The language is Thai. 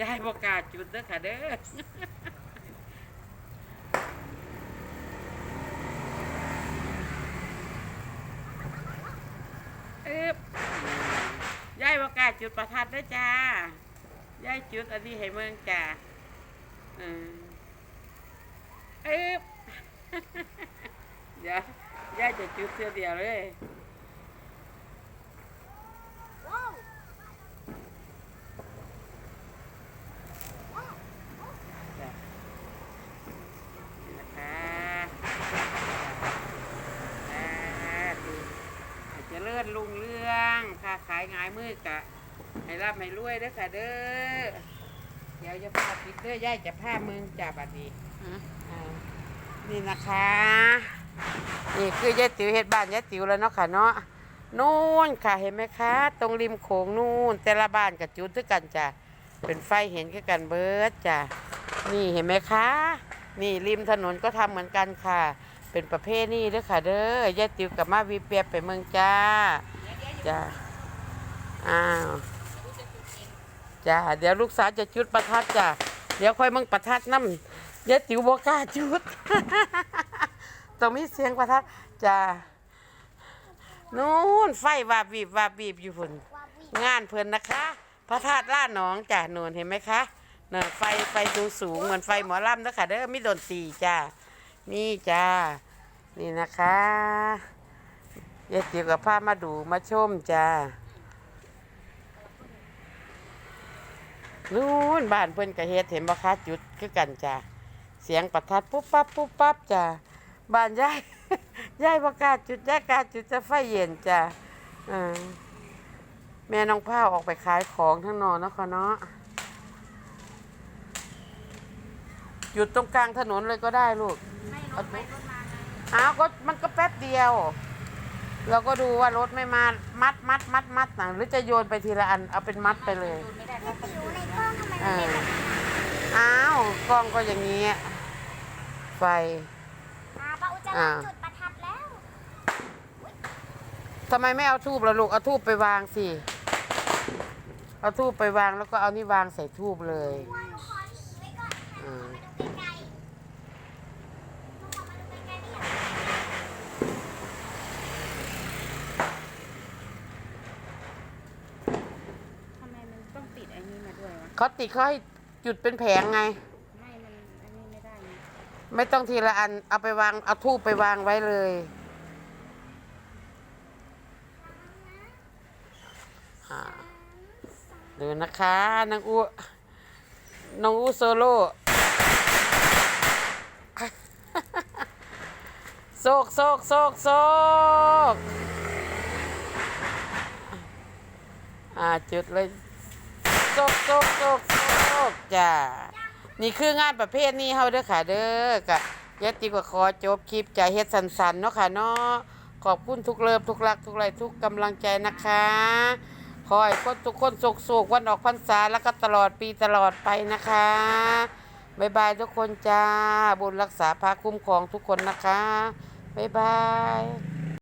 ยายบอกกล้าจุดเด้อค่ะเด้อเอ๊บยายบอกกล้าจุดประทัดเด้อจ้ายายจุดอันนี้ให้เมืองจ้าอืมเอ๊บเดี๋ยวยายจะจุดเสื้อเดียวเลย ว้าว จ้ะนี่นะคะอ่าดู ให้เจะเลื่อนลุงเรื่องค่ะขายงายมือกะให้รับให้รวยเด้อค่ะเด้อเดี๋ยวจะพาปิดเด้อย่ายจะพามึงจับอันนี้อ่านี่นะคะนี่คือยายติ๋วเฮ็ดบ้านยายติ๋วแล้วเนาะค่ะเนาะนู่นค่ะเห็นไหมคะ ตรงริมโขงนู่นแต่ละบ้านกับจุดด้วยกันจ้ะเป็นไฟเห็นคือกันเบิดจ้ะนี่เห็นไหมคะ นี่ริมถนนก็ทำเหมือนกันค่ะ เป็นประเภทนี้เด้วยค่ะ เด้อยายติ๋วกับมาวีเปียไปเมืองจ้าจ้าอ้าวจ้าเดี๋ยวลูกสาวจะจุดประทัดจ้ะเดี๋ยวค่อยมึงประทัดน้ำยายติ๋วบอกล้าจุดต้องมีเสียงประทัดจ้านู่นไฟวาบีบวาบีบอยู่พุ่นงานเพิ่นนะคะ พระธาตุล่าหนองจ้ะนูนเห็นไหมคะเน่ะไฟไฟสูงสูงเหมือนไฟหมอลำนะคะเด้อมีดนตรีจ้านี่จ้า นี่นะคะยายติ๋วกับพามาดูมาชมจ้านู่นบ้านเพิ่อนกระเฮ็ดเห็นบ่คะจุดคือกันจ้าเสียงประทัดปุ๊บปั๊บปุ๊บปั๊บจ้าบ้านยายยายบ่กาจุดยายกาจุดจะไฟเย็นจ้าแม่น้องผ้าออกไปขายของทั้งนอนนะค่ะเนาะหยุดตรงกลางถนนเลยก็ได้ลูกให้รถไปรถมา อ้าวก็มันก็แป๊บเดียว เราก็ดูว่ารถไม่มา มัดมัดมัดมัดนะหรือจะโยนไปทีละอัน เอาเป็นมัดไปเลย ไม่ได้ก็อยู่ในกล้องทำไมเอมันอเป็นแบบนี้อ้าว กล้องก็อย่างนี้ ไฟ อ่าป้าอุจจาอ่า จุดประทัดแล้ว ทำไมไม่เอาทูบล่ะลูก เอาทูบไปวางสิ เอาทูบไปวางแล้วก็เอานี่วางใส่ทูบเลย ว่าหนูขอหนีไว้ก่อนค่ะอืมมาดูไกลๆหนูขอมาดูไกลๆนี่อยาก ทำไมมันต้องติดไอ้นี้มาด้วยวะ เขาติดเขาให้จุดเป็นแผงไง ไม่มันอันนี้ไม่ได้นะไม่ต้องทีละอัน เอาไปวาง เอาทูบไปวางไว้เลย อ่า ดูนะคะนางอูน้องอูโซโล่ โซกโซกโซกโซกอ่า จุดเลย โซกโซกโซกโซกจ้านี่คืองานประเภทนี้เฮาเด้อค่ะเด้อกะยะติกว่าขอจบคลิปจะเฮ็ดสันๆเนาะค่ะเนาะขอบคุณทุกเลิฟทุกรักทุกไรทุกกำลังใจนะคะขอให้คนทุกคนสุขๆวันออกพรรษาแล้วก็ตลอดปีตลอดไปนะคะบ๊ายบายทุกคนจ้า บุญรักษาพาคุ้มครองทุกคนนะคะบ๊ายบาย